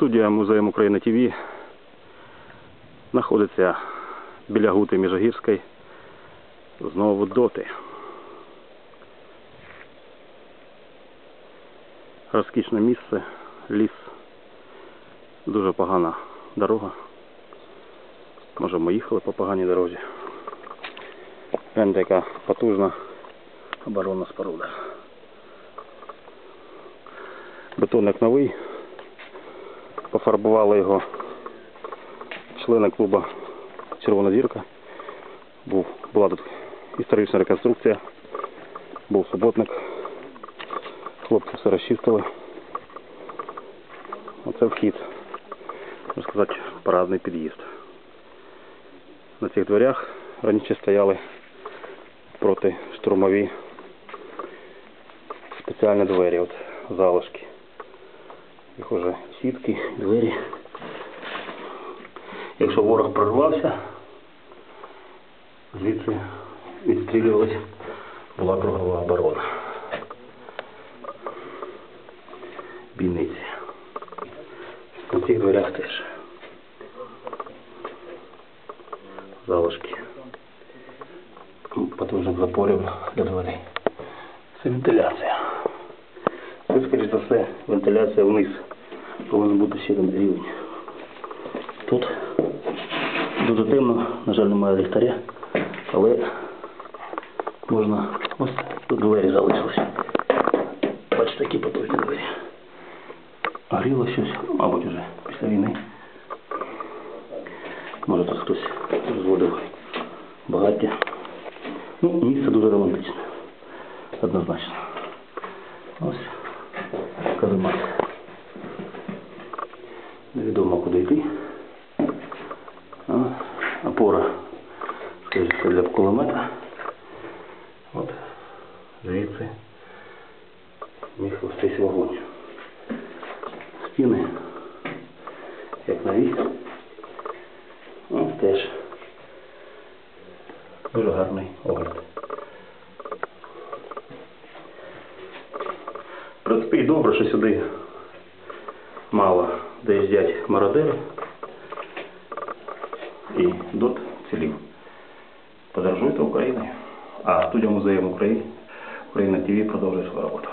Студія Музею України ТВ знаходиться біля Гути Міжогірської. Знову доти. Розкішне місце, ліс. Дуже погана дорога. Може ми їхали по поганій дорозі. Гляньте, яка потужна оборонна споруда. Бетонник новий. Пофарбували його члени клубу Червона зірка. Був, була тут історична реконструкція. Був суботник. Хлопці все розчистили. Оце вхід. Можна сказати, парадний під'їзд. На цих дверях раніше стояли проти штурмові спеціальні двері, от залишки. Уже сітки, двері. Якщо ворог прорвався, звідси відстрілювалась, була кругова оборона. Бійниці. На цих дверях теж. Залишки. Потужних запорів для дверей. Це вентиляція. Це, скоріш за все, вентиляція вниз. Повинен бути ще один рівень. Тут дуже темно, на жаль, немає ліхтаря, але можна ось тут двері залишилися. Бачите, які потужні двері. Гріло щось, мабуть, вже після війни. Може тут хтось розводив багаття. Ну, місце дуже романтичне. Однозначно. Ось каземат. Куди йти. Опора, скажімо, для кулемета. От звідси міг вестись вогонь. Стіни, як нові. Ну, теж дуже гарний огляд. В принципі, і добре, що сюди мало доїздять мародери. І дот цілів. Подорожуйте Україною. А студія музею України Україна ТВ продовжує свою роботу.